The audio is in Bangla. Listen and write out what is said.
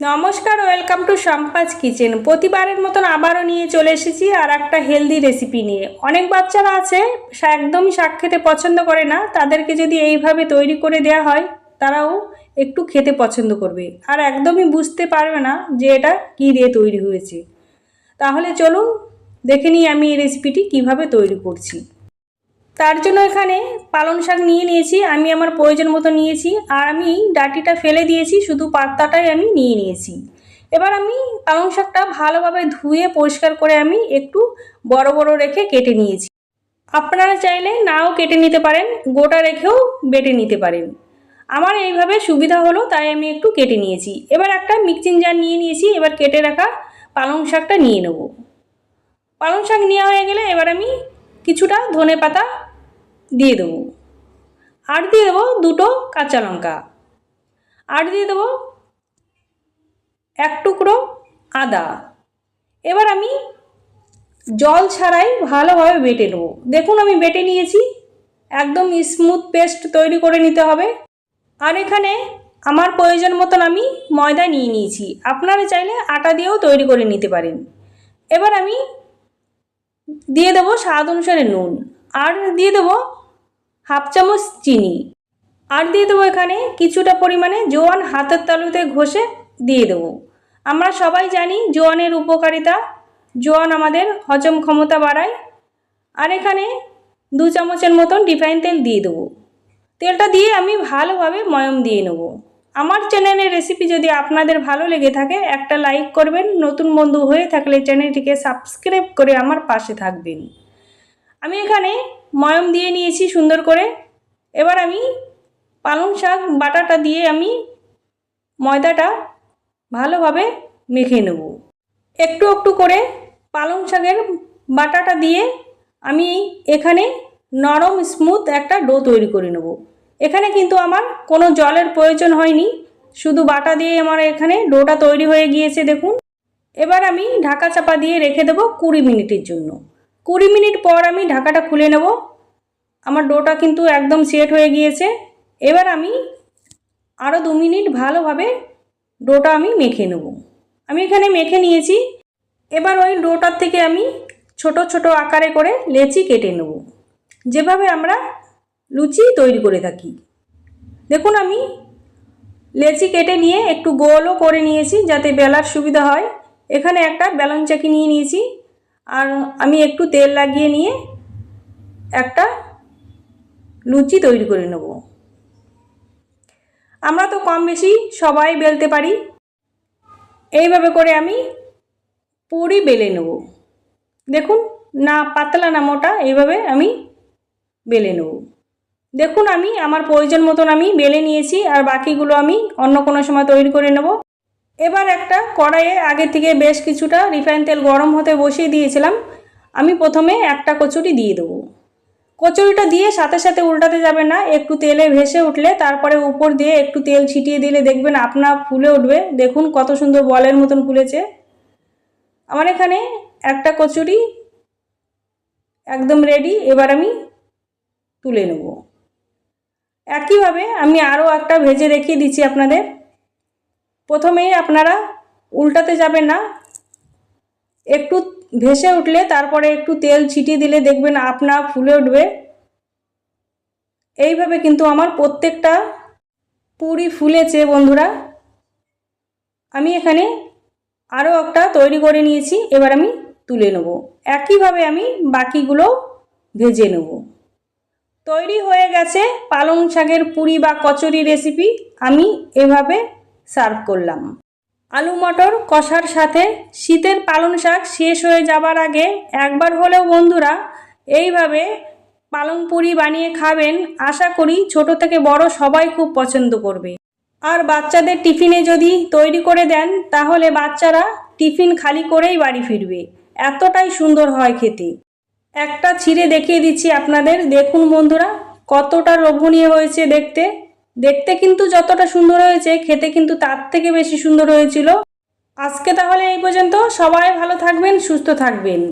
নমস্কার, ওয়েলকাম টু সম্পাজ কিচেন। প্রতিবারের মতন আবারও নিয়ে চলে এসেছি আর একটা হেলদি রেসিপি নিয়ে। অনেক বাচ্চারা আছে একদমই শাক খেতে পছন্দ করে না। তাদেরকে যদি এইভাবে তৈরি করে দেওয়া হয়, তারাও একটু খেতে পছন্দ করবে। আর একদমই বুঝতে পারবে না যে এটা কী দিয়ে তৈরি হয়েছে। তাহলে চলুন, দেখে নিই আমি এই রেসিপিটি কীভাবে তৈরি করছি। তার জন্য এখানে পালং শাক নিয়ে নিয়েছি, আমি আমার প্রয়োজন মতো নিয়েছি, আর আমি ডাটিটা ফেলে দিয়েছি, শুধু পাতাটাই আমি নিয়ে নিয়েছি। এবার আমি পালং শাকটা ভালোভাবে ধুয়ে, পরিষ্কার করে আমি একটু বড় বড় রেখে কেটে নিয়েছি। আপনারা চাইলে নাও কেটে নিতে পারেন, গোটা রেখেও বেটে নিতে পারেন। আমার এইভাবে সুবিধা হলো, তাই আমি একটু কেটে নিয়েছি। এবার একটা মিক্সিং জার নিয়ে নিয়েছি, এবার কেটে রাখা পালং শাকটা নিয়ে নেব। পালং শাক নেওয়া হয়ে গেলে এবার আমি কিছুটা ধনে পাতা দিয়ে দেবো। আর দিয়ে দেবো দুটো কাঁচা লঙ্কা। আর দিয়ে দেবো এক টুকরো আদা। এবার আমি জল ছাড়াই ভালোভাবে বেটে নেব। দেখুন আমি বেটে নিয়েছি। একদম স্মুথ পেস্ট তৈরি করে নিতে হবে। আর এখানে আমার প্রয়োজন মতন আমি ময়দা নিয়ে নিয়েছি। আপনারা চাইলে আটা দিয়েও তৈরি করে নিতে পারেন। এবার আমি দিয়ে দেবো স্বাদ অনুসারে নুন। আর দিয়ে দেবো হাফ চামচ চিনি। আর দিয়ে দেবো এখানে কিছুটা পরিমাণে জোয়ান হাতের তালুতে ঘষে দিয়ে দেবো। আমরা সবাই জানি জোয়ানের উপকারিতা। জোয়ান আমাদের হজম ক্ষমতা বাড়ায়। আর এখানে দু চামচের মতন রিফাইন তেল দিয়ে দেবো। তেলটা দিয়ে আমি ভালোভাবে ময়ম দিয়ে নেব। আমার চ্যানেলের রেসিপি যদি আপনাদের ভালো লেগে থাকে, একটা লাইক করবেন। নতুন বন্ধু হয়ে থাকলে চ্যানেলটিকে সাবস্ক্রাইব করে আমার পাশে থাকবেন। আমি এখানে ময়ম দিয়ে নিয়েছি সুন্দর করে। এবার আমি পালং শাক, বাটাটা দিয়ে আমি ময়দাটা ভালোভাবে মেখে নেব। একটু একটু করে পালং শাকের বাটাটা দিয়ে আমি এখানে নরম স্মুথ একটা ডো তৈরি করে নেব। এখানে কিন্তু আমার কোনো জলের প্রয়োজন হয়নি, শুধু বাটা দিয়ে আমার এখানে ডোটা তৈরি হয়ে গিয়েছে, দেখুন। এবার আমি ঢাকা চাপা দিয়ে রেখে দেবো কুড়ি মিনিটের জন্য। কুড়ি মিনিট পর আমি ঢাকাটা খুলে নেব। আমার ডোটা কিন্তু একদম সেট হয়ে গিয়েছে। এবার আমি আরও দু মিনিট ভালোভাবে ডোটা আমি মেখে নেব। আমি এখানে মেখে নিয়েছি। এবার ওই ডোটার থেকে আমি ছোট ছোট আকারে করে লেচি কেটে নেব। যেভাবে আমরা লুচি তৈরি করে থাকি। দেখুন আমি লেচি কেটে নিয়ে একটু গোলও করে নিয়েছি যাতে বেলার সুবিধা হয়। এখানে একটা বেলন চাকি নিয়ে নিয়েছি। আর আমি একটু তেল লাগিয়ে নিয়ে একটা লুচি তৈরি করে নেব। আমরা তো কম বেশি সবাই বেলতে পারি। এইভাবে করে আমি পুরি বেলে নেব। দেখুন, না পাতলা না মোটা, এইভাবে আমি বেলে নেব। দেখুন, আমি আমার প্রয়োজন মতন আমি বেলে নিয়েছি, আর বাকিগুলো আমি অন্য কোনো সময় তৈরি করে নেব। এবার একটা কড়াইয়ে আগে থেকে বেশ কিছুটা রিফাইন তেল গরম হতে বসিয়ে দিয়েছিলাম। আমি প্রথমে একটা কচুরি দিয়ে দেবো। কচুরিটা দিয়ে সাথে সাথে উল্টাতে যাবে না, একটু তেলে ভেসে উঠলে তারপরে উপর দিয়ে একটু তেল ছিটিয়ে দিলে দেখবেন আপনা ফুলে উঠবে। দেখুন কত সুন্দর বলের মতন ফুলেছে। আমার এখানে একটা কচুরি একদম রেডি এবার আমি তুলে নেব। একইভাবে আমি আরও একটা ভেজে দেখিয়ে দিচ্ছি আপনাদের। প্রথমেই আপনারা উল্টাতে যাবেন না। একটু ভেসে উঠলে তারপরে একটু তেল ছিটিয়ে দিলে দেখবেন আপনা ফুলে উঠবে। এইভাবে কিন্তু আমার প্রত্যেকটা পুরি ফুলেছে বন্ধুরা। আমি এখানে আরও একটা তৈরি করে নিয়েছি, এবার আমি তুলে নেব। একইভাবে আমি বাকিগুলো ভেজে নেব। তৈরি হয়ে গেছে পালং শাকের পুরি বা কচুরি রেসিপি আমি এভাবে সার্ভ করলাম। আলু মটর কষার সাথে শীতের পালং শাক শেষ হয়ে যাবার আগে একবার হলেও বন্ধুরা, এইভাবে পালং পুরি বানিয়ে খাবেন আশা করি ছোট থেকে বড় সবাই খুব পছন্দ করবে। আর বাচ্চাদের টিফিনে যদি তৈরি করে দেন, তাহলে বাচ্চারা টিফিন খালি করেই বাড়ি ফিরবে। এতটাই সুন্দর হয় খেতে। একটা ছিঁড়ে দেখিয়ে দিচ্ছি আপনাদের। দেখুন বন্ধুরা, কতটা লোভনীয় হয়েছে দেখতে। দেখতে কিন্তু যতটা সুন্দর হয়েছে, খেতে কিন্তু তার থেকে বেশি সুন্দর হয়েছিল। আজকে তাহলে এই পর্যন্ত। সবাই ভালো থাকবেন, সুস্থ থাকবেন।